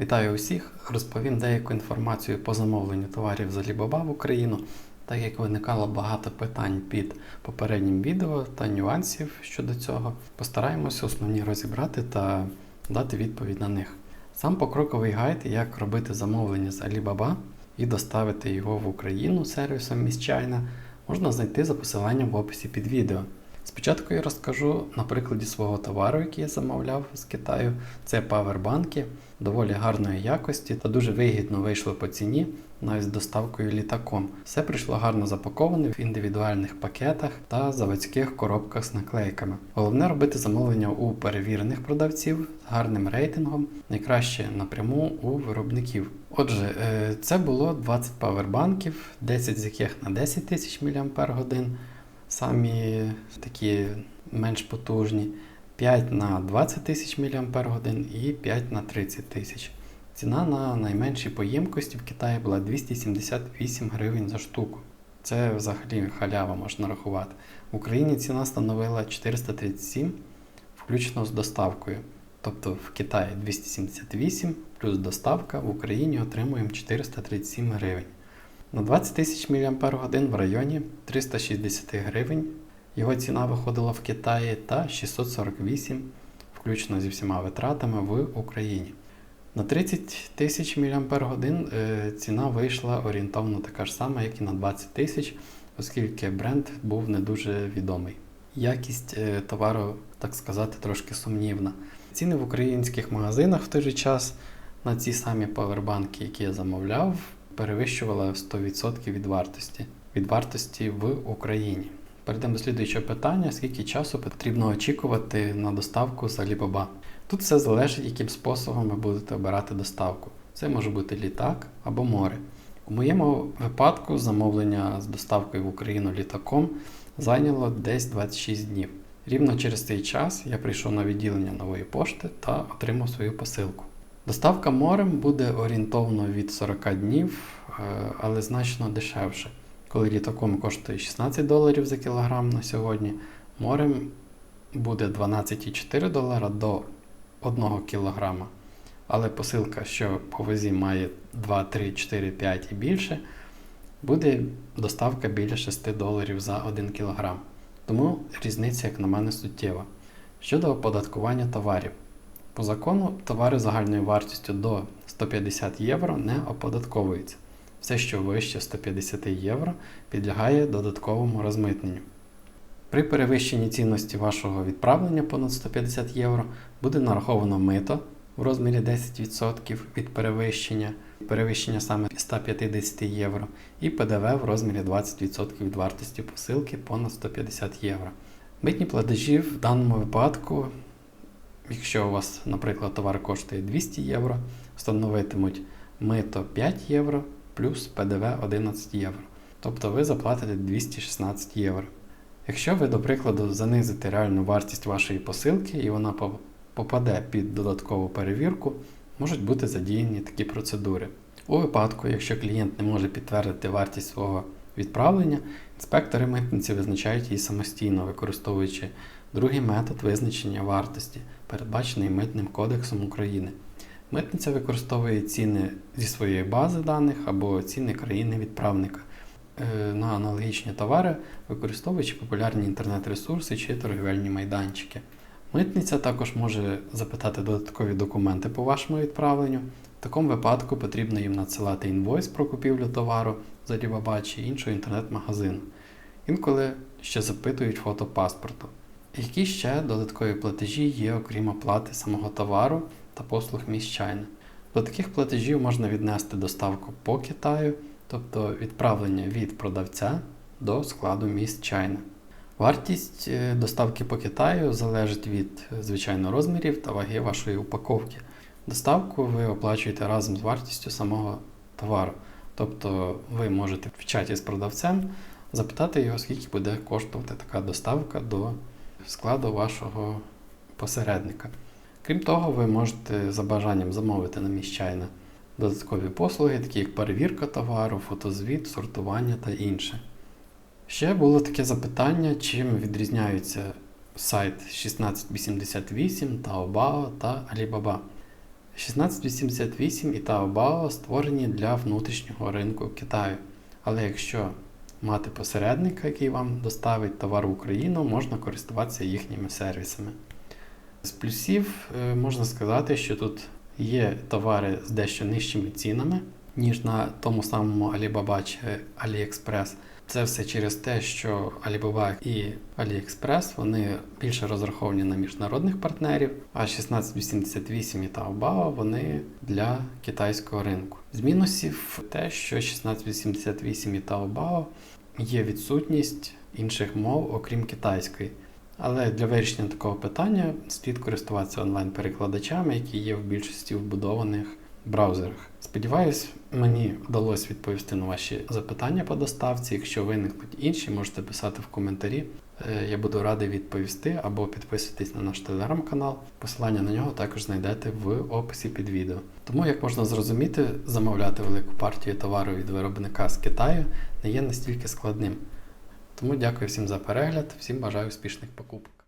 Вітаю усіх! Розповім деяку інформацію по замовленню товарів з Alibaba в Україну, так як виникало багато питань під попереднім відео та нюансів щодо цього. Постараємося основні розібрати та дати відповідь на них. Сам покроковий гайд, як робити замовлення з Alibaba і доставити його в Україну сервісом China, можна знайти за посиланням в описі під відео. Спочатку я розкажу на прикладі свого товару, який я замовляв з Китаю. Це павербанки доволі гарної якості та дуже вигідно вийшли по ціні, навіть з доставкою літаком. Все прийшло гарно запаковане в індивідуальних пакетах та заводських коробках з наклейками. Головне робити замовлення у перевірених продавців з гарним рейтингом, найкраще напряму у виробників. Отже, е, це було 20 павербанків, 10 з яких на 10 тисяч мАч самі такі менш потужні, 5 на 20 тисяч мАч і 5 на 30 тисяч. Ціна на найменшій поємкості в Китаї була 278 гривень за штуку. Це взагалі халява можна рахувати. В Україні ціна становила 437, включно з доставкою. Тобто в Китаї 278 плюс доставка, в Україні отримуємо 437 гривень. На 20 тисяч мАч в районі 360 гривень. Його ціна виходила в Китаї та 648, включно зі всіма витратами в Україні. На 30 тисяч мАч е, ціна вийшла орієнтовно така ж сама, як і на 20 тисяч, оскільки бренд був не дуже відомий. Якість е, товару, так сказати, трошки сумнівна. Ціни в українських магазинах в той же час на ці самі павербанки, які я замовляв, перевищувала 100% від вартості від вартості в Україні. Перейдемо до слідуючого питання: скільки часу потрібно очікувати на доставку з Alibaba? Тут все залежить, яким способом ви будете обирати доставку. Це може бути літак або море. У моєму випадку замовлення з доставкою в Україну літаком зайняло десь 26 днів. Рівно через цей час я прийшов на відділення нової пошти та отримав свою посилку. Доставка морем буде орієнтовно від 40 днів, е, але значно дешевше. Коли літаком коштує 16 доларів за кілограм на сьогодні, морем буде 12,4 долара до 1 кілограма. Але посилка, що по вазі має 2, 3, 4, 5 і більше, буде доставка біля 6 доларів за 1 кілограм. Тому різниця, як на мене, суттєва. Щодо оподаткування товарів. По закону товари загальною вартістю до 150 євро не оподатковуються. Все, що вище 150 євро, підлягає додатковому розмитненню. При перевищенні цінності вашого відправлення понад 150 євро буде нараховано мито в розмірі 10% від перевищення, перевищення саме 150 євро, і ПДВ в розмірі 20% від вартості посилки понад 150 євро. Митні платежі в даному випадку, якщо у вас, наприклад, товар коштує 200 євро, встановитимуть мито 5 євро плюс ПДВ 11 євро. Тобто ви заплатите 216 євро. Якщо ви, до прикладу, занизите реальну вартість вашої посилки і вона попаде під додаткову перевірку, можуть бути задіяні такі процедури. У випадку, якщо клієнт не може підтвердити вартість свого відправлення, інспектори митниці визначають її самостійно, використовуючи другий метод визначення вартості, передбачений Митним кодексом України. Митниця використовує ціни зі своєї бази даних або ціни країни-відправника е, на аналогічні товари, використовуючи популярні інтернет-ресурси чи торгівельні майданчики. Митниця також може запитати додаткові документи по вашому відправленню. В такому випадку потрібно їм надсилати інвойс про купівлю товару з Alibaba чи іншого інтернет-магазину. Інколи ще запитують фото паспорту. Які ще додаткові платежі є, окрім оплати самого товару та послуг міщайна? До таких платежів можна віднести доставку по Китаю, тобто відправлення від продавця до складу міст чайна. Вартість е, доставки по Китаю залежить від, звичайно, розмірів та ваги вашої упаковки. Доставку ви оплачуєте разом з вартістю самого товару. Тобто ви можете в чаті з продавцем запитати його, скільки буде коштувати така доставка до складу вашого посередника. Крім того, ви можете за бажанням замовити на міщайна додаткові послуги, такі як перевірка товару, фотозвіт, сортування та інше. Ще було таке запитання, чим відрізняються сайт 1688, Taobao та Alibaba. 1688 і Taobao створені для внутрішнього ринку Китаю. Але якщо мати посередника, який вам доставить товар в Україну, можна користуватися їхніми сервісами. З плюсів е, можна сказати, що тут є товари з дещо нижчими цінами, ніж на тому самому Alibaba чи AliExpress. Це все через те, що Alibaba і AliExpress вони більше розраховані на міжнародних партнерів, а 1688 і Taobao вони для китайського ринку. З мінусів те, що 1688 і Taobao є відсутність інших мов, окрім китайської. Але для вирішення такого питання слід користуватися онлайн-перекладачами, які є в більшості вбудованих браузерах. Сподіваюсь, мені вдалося відповісти на ваші запитання по доставці. Якщо виникнуть інші, можете писати в коментарі. Е, Я буду радий відповісти або підписуйтесь на наш телеграм-канал. Посилання на нього також знайдете в описі під відео. Тому, як можна зрозуміти, замовляти велику партію товару від виробника з Китаю не є настільки складним. Тому дякую всім за перегляд, всім бажаю успішних покупок.